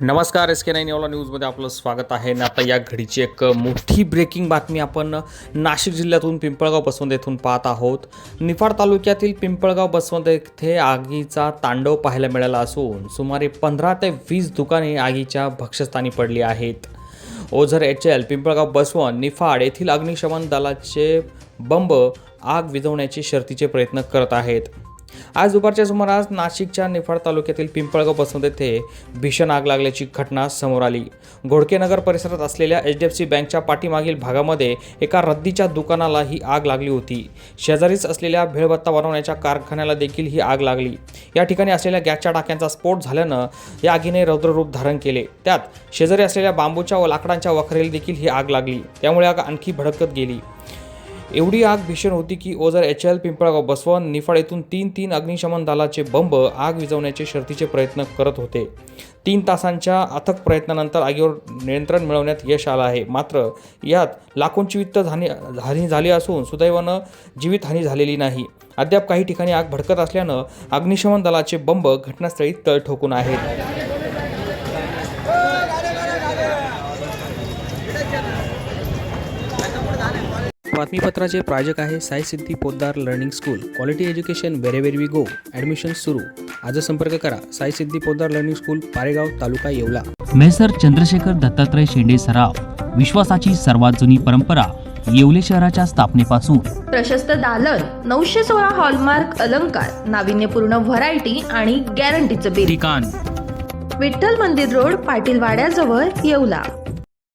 नमस्कार S K nine यावला न्यूजमध्ये आपलं स्वागत आहे. आणि आता या घडीची एक मोठी ब्रेकिंग बातमी आपण नाशिक जिल्ह्यातून पिंपळगाव बसवंत येथून पाहत आहोत. निफाड तालुक्यातील पिंपळगाव बसवंत येथे आगीचा तांडव पाहायला मिळाला असून सुमारे पंधरा ते वीस दुकाने आगीच्या भक्षस्थानी पडली आहेत. ओझर एच एल पिंपळगाव बसवंत निफाड येथील अग्निशमन दलाचे बंब आग विझवण्याचे शर्तीचे प्रयत्न करत आहेत. आज दुपारच्या सुमारास नाशिकच्या निफाड तालुक्यातील पिंपळगाव बसवंत येथे भीषण आग लागल्याची घटना समोर आली. घोडकेनगर परिसरात असलेल्या एच डी एफ सी बँकच्या पाठीमागील भागामध्ये एका रद्दीच्या दुकानाला ही आग लागली होती. शेजारीच असलेल्या भेळभत्ता बनवण्याच्या कारखान्याला देखील ही आग लागली. या ठिकाणी असलेल्या गॅसच्या टाक्यांचा स्फोट झाल्यानं या आगीने रौद्ररूप धारण केले. त्यात शेजारी असलेल्या बांबूच्या व लाकडांच्या वखरेला देखील ही आग लागली. त्यामुळे आग आणखी भडकत गेली. एवढी आग भीषण होती की ओझर एच एल पिंपळगाव बसवण निफाड येथून तीन तीन अग्निशमन दलाचे बंब आग विझवण्याचे शर्तीचे प्रयत्न करत होते. तीन तासांच्या अथक प्रयत्नानंतर आगीवर नियंत्रण मिळवण्यात यश आलं आहे. मात्र यात लाखोंची वित्त हानी हानी झाली असून सुदैवानं जीवितहानी झालेली नाही. अद्याप काही ठिकाणी आग भडकत असल्यानं अग्निशमन दलाचे बंब घटनास्थळी तळ ठोकून आहेत. बातमीपत्राचे प्रायोजक आहे Sai Siddhi Poddar learning school. Quality education wherever we go. Admission सुरू. आज संपर्क करा. Sai Siddhi Poddar learning school Paregaon taluka Yeola. Messrs Chandrashekhar Dattatray Shende सराव. विश्वासाची सर्वात जुनी परंपरा येवले शहराच्या स्थापनेपासून. प्रशस्त दालन नऊशे सोळा हॉलमार्क अलंकार नाविन्यपूर्ण व्हरायटी आणि गॅरंटीचं बिल ठिकाण. विठ्ठल मंदिर रोड पाटील वाड्याजवळ येवला.